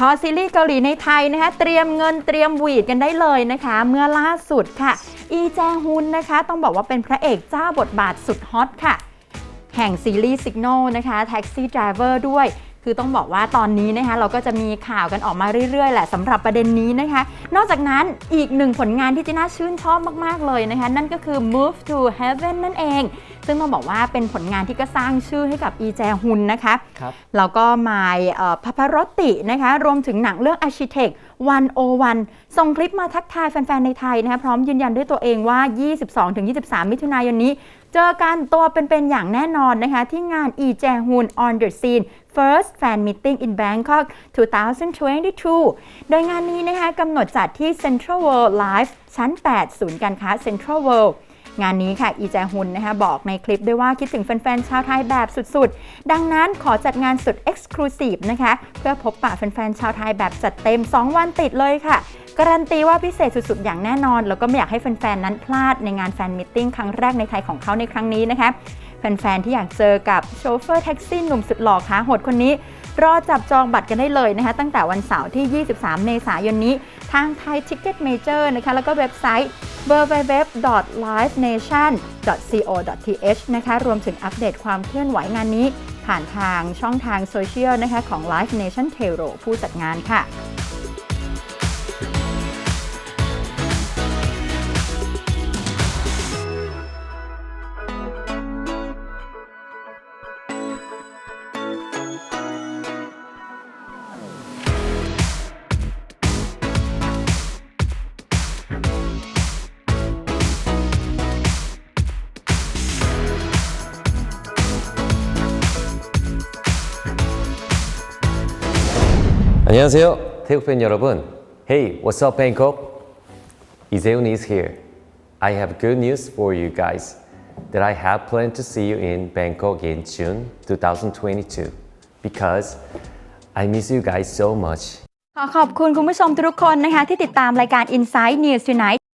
คอซีรีส์เกาหลีในไทยนะคะเตรียมเงินเตรียมหวีดกันได้เลยนะคะ เมื่อล่าสุดค่ะ อีแจฮุนนะคะ ต้องบอกว่าเป็นพระเอกเจ้าบทบาทสุดฮอตค่ะ แห่งซีรีส์ Signal นะคะ Taxi Driver ด้วย คือต้องบอกว่าตอนนี้นะคะเราก็จะมีข่าวกันออกมาเรื่อยๆแหละสำหรับประเด็นนี้นะคะ นอกจากนั้นอีกหนึ่งผลงานที่จีน่าชื่นชอบมากๆเลยนะคะ นั่นก็คือ Move to Heaven นั่นเอง ซึ่งต้องบอกว่าเป็นผลงานที่ก็สร้างชื่อให้กับอีแจฮุนนะคะครับแล้วก็มายพาพารตตินะคะรวมถึงหนังเรื่อง Architect วันโอวันส่งคลิปมาทักทายแฟน ๆ ในไทยนะคะพร้อมยืนยันด้วยตัวเองว่า 22-23 มิถุนายนนี้ เจอกันตัวเป็น ๆ อย่างแน่นอนนะคะ ที่งาน e j a h o o n on the scene first fan meeting in Bangkok 2022 โดยงานนี้นะคะกำหนดจัดที่ Central World Live ชั้น 8 ศูนย์การค้า Central World งานนี้ค่ะอีแจฮุนนะคะบอกในคลิปด้วยว่าคิดถึงแฟนๆชาวไทยแบบสุดๆ ดังนั้นขอจัดงานสุด Exclusive นะคะ เพื่อพบปะแฟนๆชาวไทยแบบจัดเต็ม 2 วันติดเลยค่ะการันตีว่าพิเศษสุดๆ อย่างแน่นอน แล้วก็ไม่อยากให้แฟนๆ นั้นพลาดในงานแฟนมิทติ้งครั้งแรกในไทยของเขาในครั้งนี้นะคะ แฟนๆ ที่อยากเจอกับโชเฟอร์แท็กซี่หนุ่มสุดหล่อขาโหดคนนี้ รอจับจองบัตรกันได้เลยนะคะ ตั้งแต่วันเสาร์ที่ 23 เมษายนนี้ ทางไทย Ticket Major นะคะ แล้วก็เว็บไซต์ www.livenation.co.th นะคะ รวมถึงอัปเดตความเคลื่อนไหวงานนี้ ผ่านทางช่องทางโซเชียลนะคะของ Live Nation t e r o ผู้จัดงานค่ะ 안녕하세요, 태국 팬 여러분. Hey, what's up, Bangkok? Iseun is here. I have good news for you guys that I have planned to see you in Bangkok in June 2022 because I miss you guys so much. ขอขอบคุณคุณผู้ชมทุกคนนะคะ ที่ติดตามรายการ Inside News Tonight